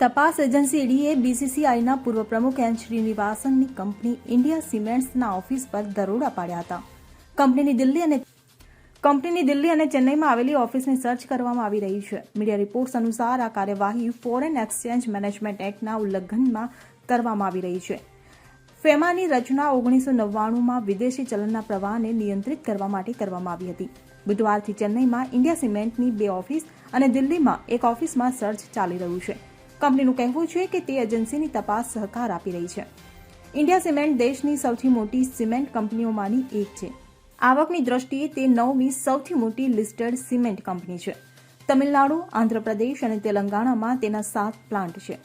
તપાસ એજન્સી ઈડીએ બીસીસીઆઈના પૂર્વ પ્રમુખ એન શ્રીનિવાસનની કંપની ઇન્ડિયા સિમેન્ટ્સના ઓફિસ પર દરોડા પાડ્યા હતા. કંપનીની દિલ્હી અને કંપનીની દિલ્હી અને ચેન્નઈમાં આવેલી ઓફિસને સર્ચ કરવામાં આવી રહી છે. મીડિયા રિપોર્ટ્સ અનુસાર આ કાર્યવાહી ફોરેન એક્સચેન્જ મેનેજમેન્ટ એક્ટના ઉલ્લંઘનમાં કરવામાં આવી રહી છે. ફેમાની રચના ઓગણીસો નવ્વાણુંમાં વિદેશી ચલણના પ્રવાહને નિયંત્રિત કરવા માટે કરવામાં આવી હતી. બુધવારથી ચેન્નઈમાં ઇન્ડિયા સિમેન્ટની બે ઓફિસ અને દિલ્હીમાં એક ઓફિસમાં સર્ચ ચાલી રહ્યું છે. કંપનીનું કહેવું છે કે તે એજન્સીની તપાસ સહકાર આપી રહી છે. ઇન્ડિયા સિમેન્ટ દેશની સૌથી મોટી સિમેન્ટ કંપનીઓમાંની એક છે. આવકની દ્રષ્ટિએ તે નવમી સૌથી મોટી લિસ્ટેડ સિમેન્ટ કંપની છે. તમિલનાડુ, આંધ્રપ્રદેશ અને તેલંગાણામાં તેના સાત પ્લાન્ટ છે.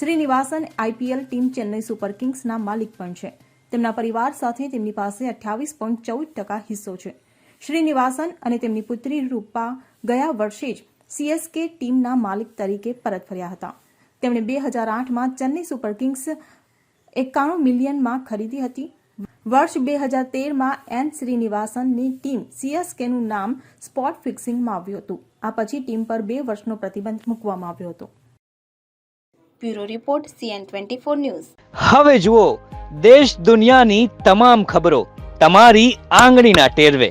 Srinivasan IPL team Chennai super કિંગ્સના માલિક પણ છે. તેમના પરિવાર સાથે તેમની પાસે અઠ્યાવીસ પોઈન્ટ ચૌદ ટકા હિસ્સો છે. શ્રીનિવાસન અને તેમની પુત્રી રૂપા ગયા વર્ષે જ સીએસકે ટીમના માલિક તરીકે પરત ફર્યા હતા. તેમણે બે હજાર આઠમાં ચેન્નઈ સુપર કિંગ્સ એકાણું મિલિયનમાં ખરીદી હતી. વર્ષ બે હજાર તેરમાં એન શ્રીનિવાસનની ટીમ સીએસકેનું નામ સ્પોટ ફિક્સિંગમાં આવ્યું હતું. આ પછી ટીમ પર બે વર્ષનો પ્રતિબંધ મૂકવામાં આવ્યો હતો. Bureau report CN twenty four news. હવે જુઓ દેશ દુનિયાની તમામ ખબરો તમારી આંગળીના ટેરવે.